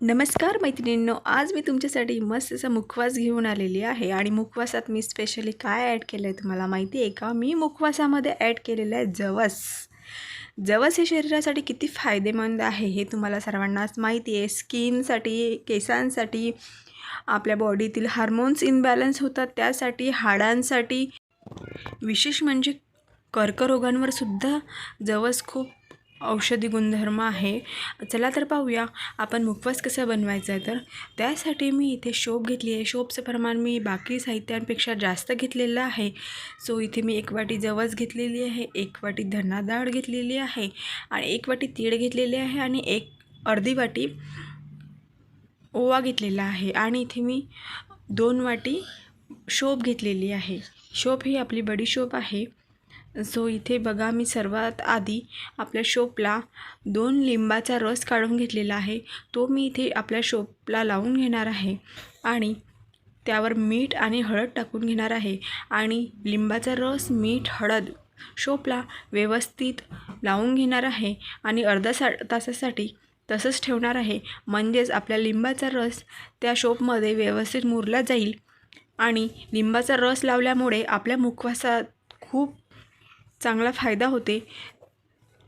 नमस्कार मैत्रिणींनो आज मी तुमच्यासाठी मस्त असा मुखवास घेऊन आलेली आहे आणि मुखवासात मी स्पेशली काय ॲड केलं आहे तुम्हाला माहिती आहे का? मी मुखवासामध्ये ॲड केलेलं आहे जवस. जवस हे शरीरासाठी किती फायदेमंद आहे हे तुम्हाला सर्वांनाच माहिती आहे स्किनसाठी केसांसाठी आपल्या बॉडीतील हार्मोन्स इनबॅलन्स होतात. त्यासाठी हाडांसाठी. विशेष म्हणजे कर्करोगांवर सुद्धा जवस खूप औषधी गुणधर्म आहे. चला तर पाहूया आपण मुखवास कसा बनवायचा आहे तर? त्यासाठी मी इथे शोप घेतली आहे. शोपचं प्रमाण मी बाकी साहित्यांपेक्षा जास्त घेतलेलं आहे. सो इथे मी एक वाटी जवस घेतलेली आहे एक वाटी धना डाळ घेतलेली आहे आणि एक वाटी तीळ घेतलेली आहे आणि एक अर्धी वाटी ओवा घेतलेला आहे. आणि इथे मी दोन वाटी शोप घेतलेली आहे. शोप ही आपली बडी शोप आहे. सो इथे बघा मी सर्वात आधी आपल्या शोपला दोन लिंबाचा रस काढून घेतलेला आहे. तो मी इथे आपल्या शोपला लावून घेणार आहे आणि त्यावर मीठ आणि हळद टाकून घेणार आहे. आणि लिंबाचा रस मीठ हळद शोपला व्यवस्थित लावून घेणार आहे आणि अर्धा सा तासासाठी तसंच ठेवणार आहे. म्हणजेच आपल्या लिंबाचा रस त्या शोपमध्ये व्यवस्थित मुरला जाईल आणि लिंबाचा रस लावल्यामुळे आपल्या मुखवासात खूप चांगला फायदा होते.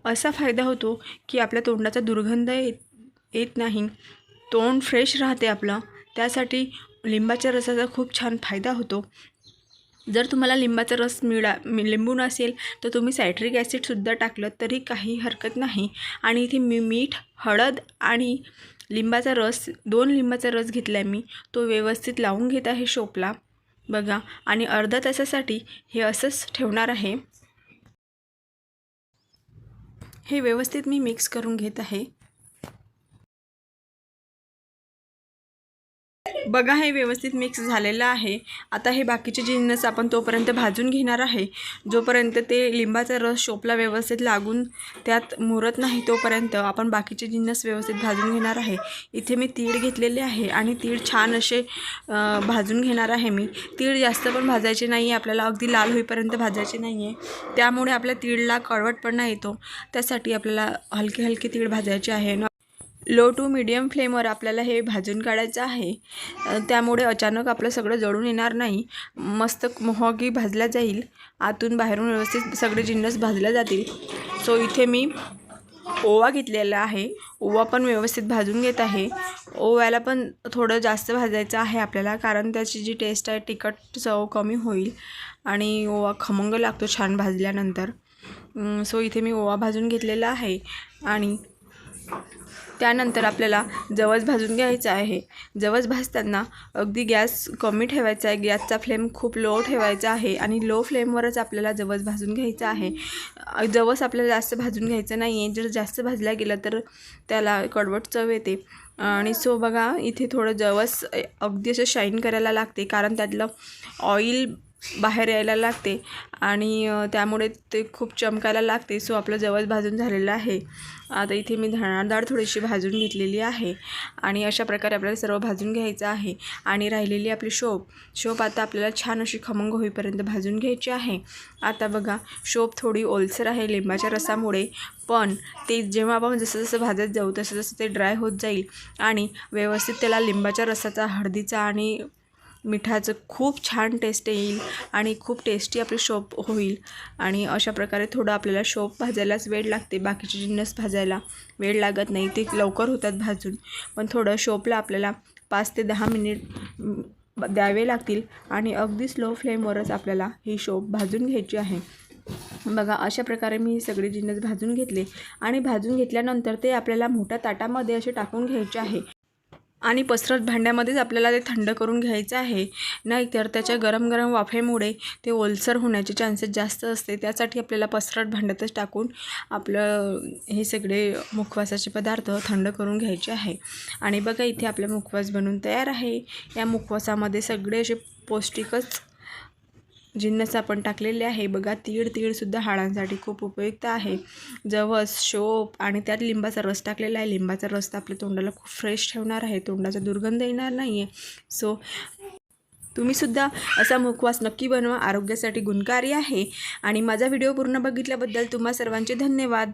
असा फायदा होतो की आपल्या तोंडाचा दुर्गंध येत येत नाही. तोंड फ्रेश राहते आपलं. त्यासाठी लिंबाच्या रसाचा खूप छान फायदा होतो. जर तुम्हाला लिंबाचा रस मिळा लिंबू नसेल तर तुम्ही सायट्रिक ॲसिडसुद्धा टाकलं तरी काही हरकत नाही. आणि इथे मी मीठ हळद आणि लिंबाचा रस दोन लिंबाचा रस घेतला आहे मी. तो व्यवस्थित लावून घेत आहे शोपला. बघा. आणि अर्धा तासासाठी हे असंच ठेवणार आहे. हे व्यवस्थित मी मिक्स करून घेत आहे. बघा हे व्यवस्थित मिक्स झालेलं आहे. आता हे बाकीचे जिन्नस आपण तोपर्यंत भाजून घेणार आहे जोपर्यंत ते लिंबाचा रस शोपला व्यवस्थित लागून त्यात मुरत नाही तोपर्यंत आपण बाकीचे जिन्नस व्यवस्थित भाजून घेणार आहे. इथे मी तीळ घेतलेले आहे आणि तीळ छान असे भाजून घेणार आहे मी. तीळ जास्त पण भाजायचे नाही आहे आपल्याला अगदी लाल होईपर्यंत भाजायचे नाही आहे त्यामुळे आपल्या तीळला कळवटपणा येतो. त्यासाठी आपल्याला हलके हलके तीळ भाजायचे आहे. लो टू मिडियम फ्लेमवर आपल्याला हे भाजून काढायचं आहे. त्यामुळे अचानक आपलं सगळं जळून येणार नाही. मस्त मोहगी भाजल्या जाईल. आतून बाहेरून व्यवस्थित सगळे जिन्नस भाजल्या जातील. सो इथे मी ओवा घेतलेला आहे. ओवा पण व्यवस्थित भाजून घेत आहे. ओव्याला पण थोडं जास्त भाजायचं आहे आपल्याला कारण त्याची जी टेस्ट आहे तिखट चव कमी होईल आणि ओवा खमंग लागतो छान भाजल्यानंतर. सो इथे मी ओवा भाजून घेतलेला आहे. आणि त्यानंतर आपल्याला जवस भाजून घ्यायचं आहे. जवस भाजताना अगदी गॅस कमी ठेवायचा आहे. गॅसचा फ्लेम खूप लो ठेवायचा आहे आणि लो फ्लेमवरच आपल्याला जवस भाजून घ्यायचं आहे. जवस आपल्याला जास्त भाजून घ्यायचं नाही आहे जर जास्त भाजल्या गेलं तर त्याला कडवट चव येते. आणि सो बघा इथे थोडं जवस अगदी असं शाईन करायला लागते. कारण त्यातलं ऑइल बाहेर यायला लागते आणि त्यामुळे ते खूप चमकायला लागते. सो आपलं जवळ भाजून झालेलं आहे. आता इथे मी धणाडाळ थोडीशी भाजून घेतलेली आहे आणि अशा प्रकारे आपल्याला सर्व भाजून घ्यायचं आहे आणि राहिलेली आपली शोप. शोप आता आपल्याला छान अशी खमंग होईपर्यंत भाजून घ्यायची आहे. आता बघा शोप थोडी ओलसर आहे लिंबाच्या रसामुळे पण ते जेव्हा आपण जसं जसं भाजत जाऊ तसं जसं ते ड्राय होत जाईल आणि व्यवस्थित त्याला लिंबाच्या रसाचा हळदीचा आणि मिठाचं खूप छान टेस्ट येईल आणि खूप टेस्टी आपली शोप होईल. आणि अशा प्रकारे थोडं आपल्याला शोप भाजायलाच वेळ लागते. बाकीचे जिन्नस भाजायला वेळ लागत नाही. ते लवकर होतात भाजून. पण थोडं शोपला आपल्याला पाच ते दहा मिनिट द्यावे लागतील आणि अगदी स्लो फ्लेमवरच आपल्याला ही शोप भाजून घ्यायची आहे. बघा अशा प्रकारे मी सगळे जिन्नस भाजून घेतले. आणि भाजून घेतल्यानंतर ते आपल्याला मोठ्या ताटामध्ये असे टाकून घ्यायचे आहे. आणि पसरत भांड्यामध्येच आपल्याला ते थंड करून घ्यायचं आहे. नाहीतर त्याच्या गरम गरम वाफेमुळे ते ओलसर होण्याचे चान्सेस जास्त असते. त्यासाठी आपल्याला पसरट भांड्यातच टाकून आपलं हे सगळे मुखवासाचे पदार्थ थंड करून घ्यायचे आहे. आणि बघा इथे आपला मुखवास बनून तयार आहे. या मुखवासामध्ये सगळे असे पौष्टिकच जिन्नस आपण टाकलेले आहे. बघा तीळ तीळसुद्धा हाडांसाठी खूप उपयुक्त आहे. जवस शोप आणि त्यात लिंबाचा रस टाकलेला आहे. लिंबाचा रस तर आपल्या तोंडाला खूप फ्रेश ठेवणार आहे. तोंडाचा दुर्गंध येणार नाही आहे सो तुम्हीसुद्धा असा मुखवास नक्की बनवा. आरोग्यासाठी गुणकारी आहे. आणि माझा व्हिडिओ पूर्ण बघितल्याबद्दल तुम्हा सर्वांचे धन्यवाद.